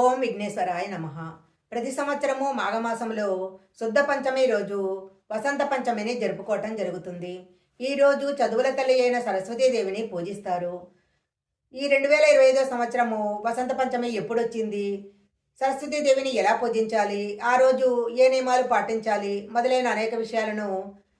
ఓం విఘ్నేశ్వరాయ నమ. ప్రతి సంవత్సరము మాఘమాసంలో శుద్ధ పంచమి రోజు వసంత పంచమిని జరుపుకోవటం జరుగుతుంది. ఈ రోజు చదువుల తల్లి అయిన సరస్వతీదేవిని పూజిస్తారు. ఈ రెండు వేల ఇరవై ఐదో సంవత్సరము వసంత పంచమి ఎప్పుడొచ్చింది? సరస్వతీదేవిని ఎలా పూజించాలి? ఆ రోజు ఏ నియమాలు పాటించాలి? మొదలైన అనేక విషయాలను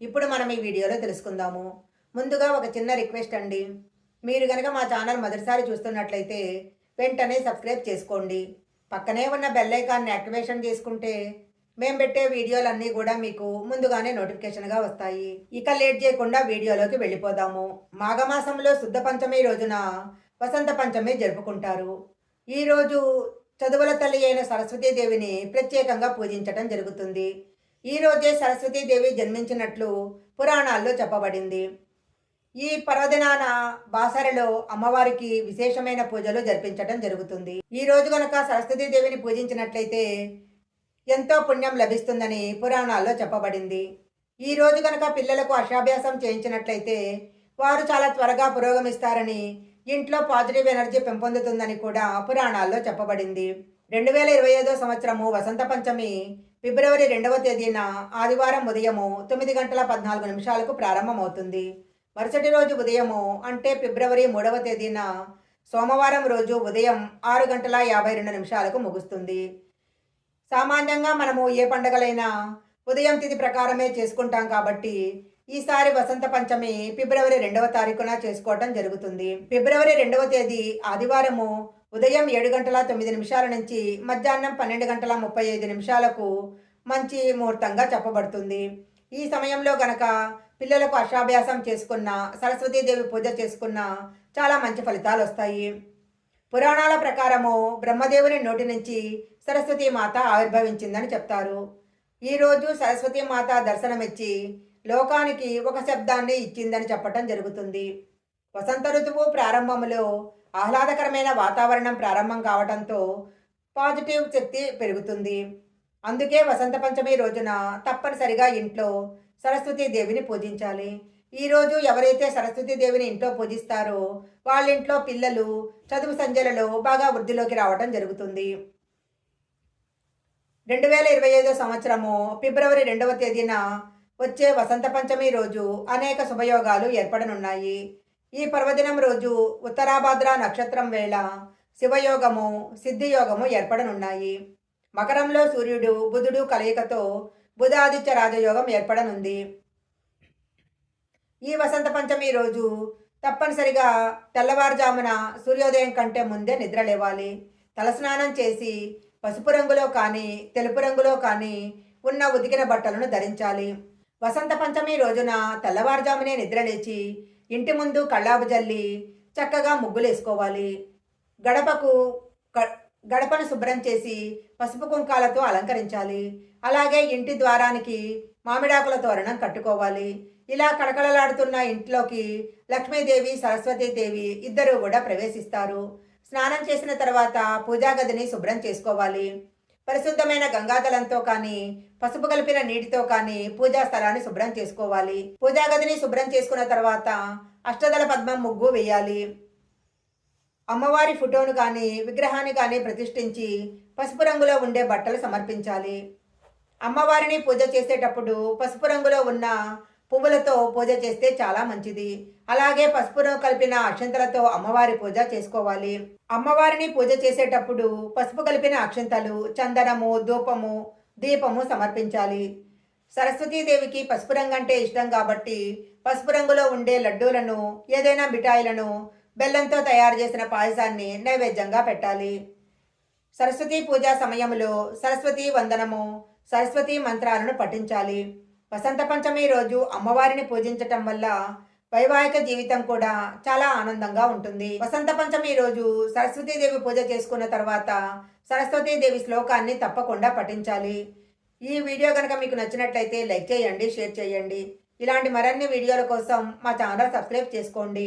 ఇప్పుడు మనం ఈ వీడియోలో తెలుసుకుందాము. ముందుగా ఒక చిన్న రిక్వెస్ట్ అండి. మీరు కనుక మా ఛానల్ మొదటిసారి చూస్తున్నట్లయితే వెంటనే సబ్స్క్రైబ్ చేసుకోండి. పక్కనే ఉన్న బెల్ ఐకాన్ని యాక్టివేషన్ చేసుకుంటే మేము పెట్టే వీడియోలన్నీ కూడా మీకు ముందుగానే నోటిఫికేషన్గా వస్తాయి. ఇక లేట్ చేయకుండా వీడియోలోకి వెళ్ళిపోదాము. మాఘమాసంలో శుద్ధ పంచమి రోజున వసంత పంచమి జరుపుకుంటారు. ఈరోజు చదువుల తల్లి అయిన సరస్వతీదేవిని ప్రత్యేకంగా పూజించటం జరుగుతుంది. ఈ రోజే సరస్వతీదేవి జన్మించినట్లు పురాణాల్లో చెప్పబడింది. ఈ పర్వదినాన బాసరలో అమ్మవారికి విశేషమైన పూజలు జరిపించడం జరుగుతుంది. ఈ రోజు గనక సరస్వతీ దేవిని పూజించినట్లయితే ఎంతో పుణ్యం లభిస్తుందని పురాణాల్లో చెప్పబడింది. ఈ రోజు గనక పిల్లలకు అక్షాభ్యాసం చేయించినట్లయితే వారు చాలా త్వరగా పురోగమిస్తారని ఇంట్లో పాజిటివ్ ఎనర్జీ పెంపొందుతుందని కూడా పురాణాల్లో చెప్పబడింది. రెండు వేల ఇరవై ఐదో సంవత్సరము వసంత పంచమి ఫిబ్రవరి రెండవ తేదీన ఆదివారం ఉదయము తొమ్మిది గంటల పద్నాలుగు నిమిషాలకు ప్రారంభమవుతుంది. మరుసటి రోజు ఉదయము అంటే ఫిబ్రవరి మూడవ తేదీన సోమవారం రోజు ఉదయం ఆరు గంటల యాభై రెండు నిమిషాలకు ముగుస్తుంది. సామాన్యంగా మనము ఏ పండగలైనా ఉదయం తిథి ప్రకారమే చేసుకుంటాం కాబట్టి ఈసారి వసంత పంచమి ఫిబ్రవరి రెండవ తారీఖున చేసుకోవటం జరుగుతుంది. ఫిబ్రవరి రెండవ తేదీ ఆదివారము ఉదయం ఏడు గంటల తొమ్మిది నిమిషాల నుంచి మధ్యాహ్నం పన్నెండు గంటల ముప్పై ఐదు నిమిషాలకు మంచి ముహూర్తంగా చెప్పబడుతుంది. ఈ సమయంలో గనక పిల్లలకు అక్షాభ్యాసం చేసుకున్న సరస్వతీదేవి పూజ చేసుకున్న చాలా మంచి ఫలితాలు వస్తాయి. పురాణాల ప్రకారము బ్రహ్మదేవుని నోటి నుంచి సరస్వతీ మాత ఆవిర్భవించిందని చెప్తారు. ఈరోజు సరస్వతీ మాత దర్శనమిచ్చి లోకానికి ఒక శబ్దాన్ని ఇచ్చిందని చెప్పటం జరుగుతుంది. వసంత ఋతువు ప్రారంభంలో ఆహ్లాదకరమైన వాతావరణం ప్రారంభం కావడంతో పాజిటివ్ శక్తి పెరుగుతుంది. అందుకే వసంత పంచమి రోజున తప్పనిసరిగా ఇంట్లో సరస్వతీ దేవిని పూజించాలి. ఈరోజు ఎవరైతే సరస్వతీ దేవిని ఇంట్లో పూజిస్తారో వాళ్ళ ఇంట్లో పిల్లలు చదువు సంధ్యలలో బాగా వృద్ధిలోకి రావడం జరుగుతుంది. రెండు వేల ఇరవై ఐదో సంవత్సరము ఫిబ్రవరి రెండవ తేదీన వచ్చే వసంత పంచమి రోజు అనేక శుభయోగాలు ఏర్పడనున్నాయి. ఈ పర్వదినం రోజు ఉత్తరాభాద్ర నక్షత్రం వేళ శివయోగము సిద్ధియోగము ఏర్పడనున్నాయి. మకరంలో సూర్యుడు బుధుడు కలయికతో బుధాదిత్య రాజయోగం ఏర్పడనుంది. ఈ వసంత పంచమి రోజు తప్పనిసరిగా తెల్లవారుజామున సూర్యోదయం కంటే ముందే నిద్ర లేవాలి. తలస్నానం చేసి పసుపు రంగులో కానీ తెలుపు రంగులో కానీ ఉన్న ఉతికిన బట్టలను ధరించాలి. వసంత పంచమి రోజున తెల్లవారుజామునే నిద్రలేచి ఇంటి ముందు కళ్ళాపు జల్లి చక్కగా ముగ్గులేసుకోవాలి. గడపకు గడపను శుభ్రం చేసి పసుపు కుంకాలతో అలంకరించాలి. అలాగే ఇంటి ద్వారానికి మామిడాకుల తోరణం కట్టుకోవాలి. ఇలా కడకడలాడుతున్న ఇంట్లోకి లక్ష్మీదేవి సరస్వతీదేవి ఇద్దరు కూడా ప్రవేశిస్తారు. స్నానం చేసిన తర్వాత పూజా గదిని శుభ్రం చేసుకోవాలి. పరిశుద్ధమైన గంగాజలంతో కానీ పసుపు కలిపిన నీటితో కానీ పూజా స్థలాన్ని శుభ్రం చేసుకోవాలి. పూజా గదిని శుభ్రం చేసుకున్న తర్వాత అష్టదళ పద్మం ముగ్గు వేయాలి. అమ్మవారి ఫోటోను కానీ విగ్రహాన్ని కానీ ప్రతిష్ఠించి పసుపు రంగులో ఉండే బట్టలు సమర్పించాలి. అమ్మవారిని పూజ చేసేటప్పుడు పసుపు రంగులో ఉన్న పువ్వులతో పూజ చేస్తే చాలా మంచిది. అలాగే పసుపును కలిపిన అక్షంతలతో అమ్మవారి పూజ చేసుకోవాలి. అమ్మవారిని పూజ చేసేటప్పుడు పసుపు కలిపిన అక్షంతలు చందనము ధూపము దీపము సమర్పించాలి. సరస్వతీదేవికి పసుపు రంగు అంటే ఇష్టం కాబట్టి పసుపు రంగులో ఉండే లడ్డూలను ఏదైనా మిఠాయిలను బెల్లంతో తయారు చేసిన పాయసాన్ని నైవేద్యంగా పెట్టాలి. సరస్వతి పూజ సమయంలో సరస్వతి వందనము సరస్వతి మంత్రాలను పఠించాలి. వసంత పంచమి రోజు అమ్మవారిని పూజించటం వల్ల వైవాహిక జీవితం కూడా చాలా ఆనందంగా ఉంటుంది. వసంత పంచమి రోజు సరస్వతీదేవి పూజ చేసుకున్న తర్వాత సరస్వతీదేవి శ్లోకాన్ని తప్పకుండా పఠించాలి. ఈ వీడియో కనుక మీకు నచ్చినట్లయితే లైక్ చేయండి షేర్ చేయండి. ఇలాంటి మరిన్ని వీడియోల కోసం మా ఛానల్ సబ్స్క్రైబ్ చేసుకోండి.